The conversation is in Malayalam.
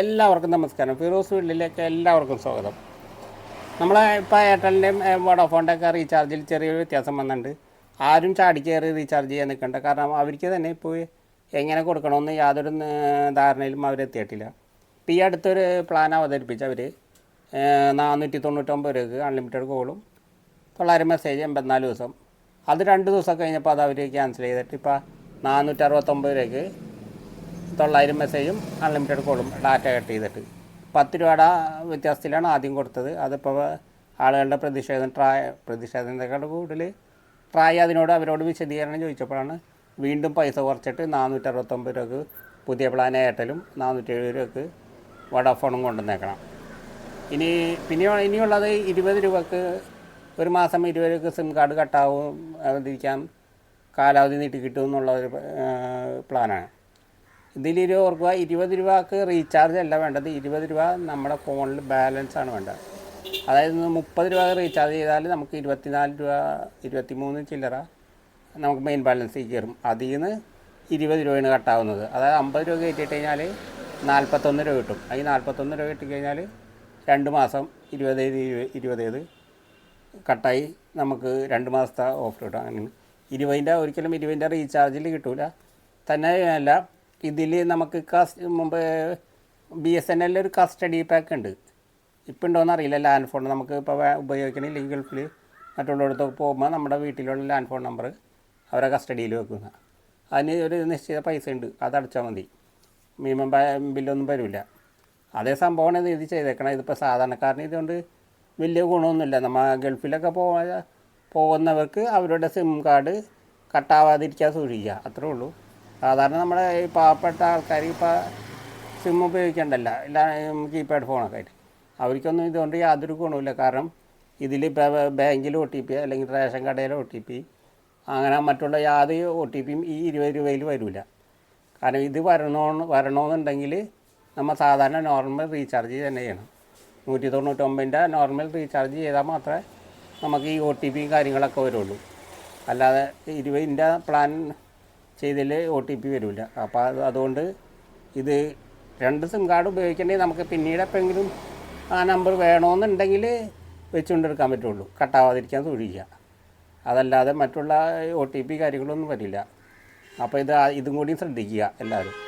എല്ലാവർക്കും നമസ്കാരം. ഫിറോസ് വീട്ടിലേക്ക് എല്ലാവർക്കും സ്വാഗതം. നമ്മളെ ഇപ്പോൾ എയർടെലിന്റെയും വോഡോഫോണിന്റെ ഒക്കെ റീചാർജിൽ ചെറിയൊരു വ്യത്യാസം വന്നിട്ടുണ്ട്. ആരും ചാടി കയറി റീചാർജ് ചെയ്യാൻ നിൽക്കണ്ട. കാരണം അവർക്ക് തന്നെ ഇപ്പോൾ എങ്ങനെ കൊടുക്കണമെന്ന് യാതൊരു ധാരണയിലും അവരെത്തിയിട്ടില്ല ഇപ്പോൾ ഈ അടുത്തൊരു പ്ലാൻ അവതരിപ്പിച്ച് അവർ നാനൂറ്റി തൊണ്ണൂറ്റൊമ്പത് രൂപയ്ക്ക് അൺലിമിറ്റഡ് കോളും തൊള്ളായിരം മെസ്സേജ് എൺപത്തിനാല് ദിവസം. അത് രണ്ട് ദിവസം കഴിഞ്ഞപ്പോൾ അത് അവർ ക്യാൻസൽ ചെയ്തിട്ട് ഇപ്പോൾ നാനൂറ്റി അറുപത്തൊമ്പത് രൂപയ്ക്ക് തൊള്ളായിരം മെസ്സേജും അൺലിമിറ്റഡ് കോളും ഡാറ്റ കട്ട് ചെയ്തിട്ട്. പത്ത് രൂപയുടെ വ്യത്യാസത്തിലാണ് ആദ്യം കൊടുത്തത്. അതിപ്പോൾ ആളുകളുടെ പ്രതിഷേധം ട്രായ പ്രതിഷേധത്തെക്കാൾ കൂടുതൽ ട്രായ് അതിനോട് അവരോട് വിശദീകരണം ചോദിച്ചപ്പോഴാണ് വീണ്ടും പൈസ കുറച്ചിട്ട് നാനൂറ്റി അറുപത്തൊമ്പത് രൂപക്ക് പുതിയ പ്ലാൻ എയർടെലും നാനൂറ്റി എഴുപത് രൂപക്ക് വോഡാഫോണും കൊണ്ടുവന്നേക്കണം. ഇനി പിന്നെ ഇനിയുള്ളത് ഇരുപത് രൂപക്ക് ഒരു മാസം ഇരുപത് രൂപക്ക് സിം കാർഡ് കട്ടാവും അതിരിക്കാം കാലാവധി നീട്ടി കിട്ടും എന്നുള്ള ഒരു പ്ലാനാണ് ഇതിൽ ഓർക്കുക ഇരുപത് രൂപക്ക് റീചാർജ് അല്ല വേണ്ടത്. ഇരുപത് രൂപ നമ്മുടെ ഫോണിൽ ബാലൻസ് ആണ് വേണ്ടത്. അതായത് മുപ്പത് രൂപ റീചാർജ് ചെയ്താൽ നമുക്ക് ഇരുപത്തിനാല് രൂപ ഇരുപത്തി മൂന്ന് ചില്ലറ നമുക്ക് മെയിൻ ബാലൻസിൽ കയറും. അതിൽ നിന്ന് ഇരുപത് രൂപയാണ് കട്ടാവുന്നത് അതായത് അമ്പത് രൂപ കയറ്റിയിട്ട് കഴിഞ്ഞാൽ നാൽപ്പത്തൊന്ന് രൂപ കിട്ടും. ഈ നാൽപ്പത്തൊന്ന് രൂപ കിട്ടിക്കഴിഞ്ഞാൽ രണ്ട് മാസം ഇരുപത് ഇരുപതേത് കട്ടായി നമുക്ക് രണ്ട് മാസത്തെ ഓഫർ കിട്ടും. അങ്ങനെ ഇരുപതിന്റെ ഒരിക്കലും ഇരുപതിന്റെ റീചാർജിൽ കിട്ടില്ല തന്നെ അല്ല ഇതിൽ നമുക്ക് കാസ്റ്റ് മുമ്പ് ബി എസ് എൻ എല്ലിൽ ഒരു കസ്റ്റഡി പാക്ക് ഉണ്ട്. ഇപ്പം ഉണ്ടോയെന്ന് അറിയില്ല ലാൻഡ് ഫോൺ നമുക്ക് ഇപ്പോൾ ഉപയോഗിക്കണില്ലെങ്കിൽ ഗൾഫിൽ മറ്റുള്ളിടത്തൊക്കെ പോകുമ്പോൾ നമ്മുടെ വീട്ടിലുള്ള ലാൻഡ് ഫോൺ നമ്പർ അവരെ കസ്റ്റഡിയിൽ വെക്കുന്ന. അതിന് ഒരു നിശ്ചിത പൈസ ഉണ്ട്. അത് അടച്ചാൽ മതി. മിനിമം ബില്ലൊന്നും വരില്ല അതേ സംഭവമാണ് ഇത് ചെയ്തേക്കണം. ഇതിപ്പോൾ സാധാരണക്കാരന് ഇതുകൊണ്ട് വലിയ ഗുണമൊന്നുമില്ല. നമ്മൾ ഗൾഫിലൊക്കെ പോകാൻ പോകുന്നവർക്ക് അവരുടെ സിം കാർഡ് കട്ടാവാതിരിക്കാൻ സൂക്ഷിക്കുക. അത്രേ ഉള്ളൂ. സാധാരണ നമ്മുടെ ഈ പാവപ്പെട്ട ആൾക്കാർ ഇപ്പോൾ സിം ഉപയോഗിക്കേണ്ടല്ല. ഇല്ല കീപാഡ് ഫോണൊക്കെ ആയിട്ട്. അവർക്കൊന്നും ഇതുകൊണ്ട് യാതൊരു ഗുണമില്ല കാരണം ഇതിൽ ബാങ്കിൽ ഒ ടി പി അല്ലെങ്കിൽ റേഷൻ കടയിലെ ഒ ടി പി അങ്ങനെ മറ്റുള്ള യാതൊരു ഒ ടി പിയും ഈ ഇരുപത് രൂപയിൽ വരില്ല കാരണം ഇത് വരണോ വരണമെന്നുണ്ടെങ്കിൽ നമ്മൾ സാധാരണ നോർമൽ റീചാർജ് തന്നെ ചെയ്യണം. നൂറ്റി തൊണ്ണൂറ്റൊമ്പതിന്റെ നോർമൽ റീചാർജ് ചെയ്താൽ മാത്രമേ നമുക്ക് ഈ ഒ ടി പിയും കാര്യങ്ങളൊക്കെ വരുള്ളൂ. അല്ലാതെ ഇരുപതിന്റെ പ്ലാൻ ചെയ്തതിൽ ഒ ടി പി വരില്ല അപ്പോൾ അത് അതുകൊണ്ട് ഇത് രണ്ട് സിം കാർഡ് ഉപയോഗിക്കണമെങ്കിൽ നമുക്ക് പിന്നീട് എപ്പോഴെങ്കിലും ആ നമ്പർ വേണമെന്നുണ്ടെങ്കിൽ വെച്ചുകൊണ്ടെടുക്കാൻ പറ്റുള്ളൂ. കട്ടാവാതിരിക്കാൻ സൂക്ഷിക്കുക അതല്ലാതെ മറ്റുള്ള ഒ ടി പി കാര്യങ്ങളൊന്നും വരില്ല. അപ്പോൾ ഇത് ഇതും കൂടി ശ്രദ്ധിക്കുക എല്ലാവരും.